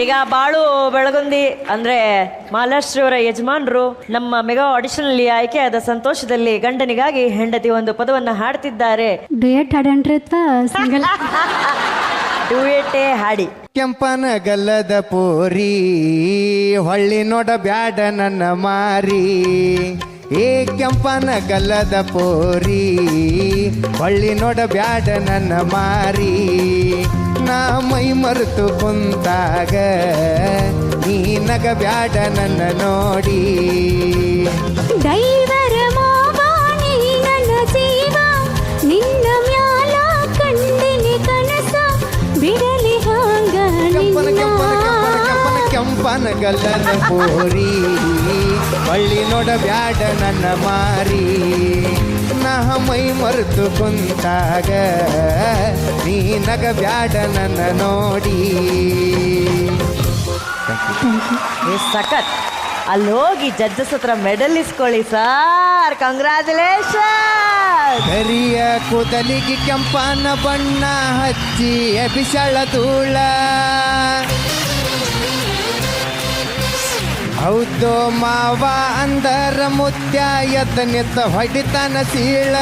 ಈಗ ಬಾಳು ಬೆಳಗುಂದಿ ಅಂದ್ರೆ ಅವರ ಯಜಮಾನರು ನಮ್ಮ ಮೆಗಾ ಆಡಿಷನ್ ಅಲ್ಲಿ ಆಯ್ಕೆಯಾದ ಸಂತೋಷದಲ್ಲಿ ಗಂಡನಿಗಾಗಿ ಹೆಂಡತಿ ಒಂದು ಪದವನ್ನ ಹಾಡ್ತಿದ್ದಾರೆ. ಡುಯೆಟ್ ಅಥವಾ ಸಿಂಗಲ್? ಡುಯೆಟೆ ಹಾಡಿ. ಕೆಂಪನ ಗಲ್ಲದ ಪೋರಿ ಹೊಳ್ಳಿ ನೋಡ ಬ್ಯಾಡ ನನ್ನ ಮಾರಿ. ಏ ಕೆಂಪನ ಗಲ್ಲದ ಪೋರಿ ಹೊಳ್ಳಿ ನೋಡ ಬ್ಯಾಡ ನನ್ನ ಮಾರಿ. ನಾ ಮೈ ಮರೆತು ಕುಂತಾಗ ನೀ ನಗ ಬ್ಯಾಡ ನನ್ನ ನೋಡಿ. ದೈವರ ಮಾವ ನೀ ನನ್ನ ಜೀವ ನಿನ್ನ ಮ್ಯಾಲ ಕಂಡಿನಿ ಕನಸ ಬಿಡಲಿ ಹಾಂಗ ಕೆಂಪನ ಗಲ್ಲದ ಪೋರಿ ಬಳ್ಳಿ ನೋಡ ಬ್ಯಾಡ ನನ್ನ ಮಾರಿ. ಮೈ ಮರೆತು ಕುಂತಾಗ ನೀ ನಗ ಬ್ಯಾಡ ನನ್ನ ನೋಡಿ. ಸಖತ್. ಅಲ್ಲಿ ಹೋಗಿ ಜಡ್ಜಸ್ ಹತ್ರ ಮೆಡಲ್ ಇಸ್ಕೊಳ್ಳಿ ಸರ್. ಕಂಗ್ರ್ಯಾಚುಲೇಷನ್ ಕರಿಯ ಕೂದಲಿಗೆ ಕೆಂಪನ ಬಣ್ಣ ಹಚ್ಚಿ ಬಿಸಳ ಧೂಳ. ಹೌದು ಮಾವ ಅಂದರ ಮುತ್ಯ ಎದ್ದ ನಿತ್ತ ಹೊಡಿತಾನ ಸೀಳ.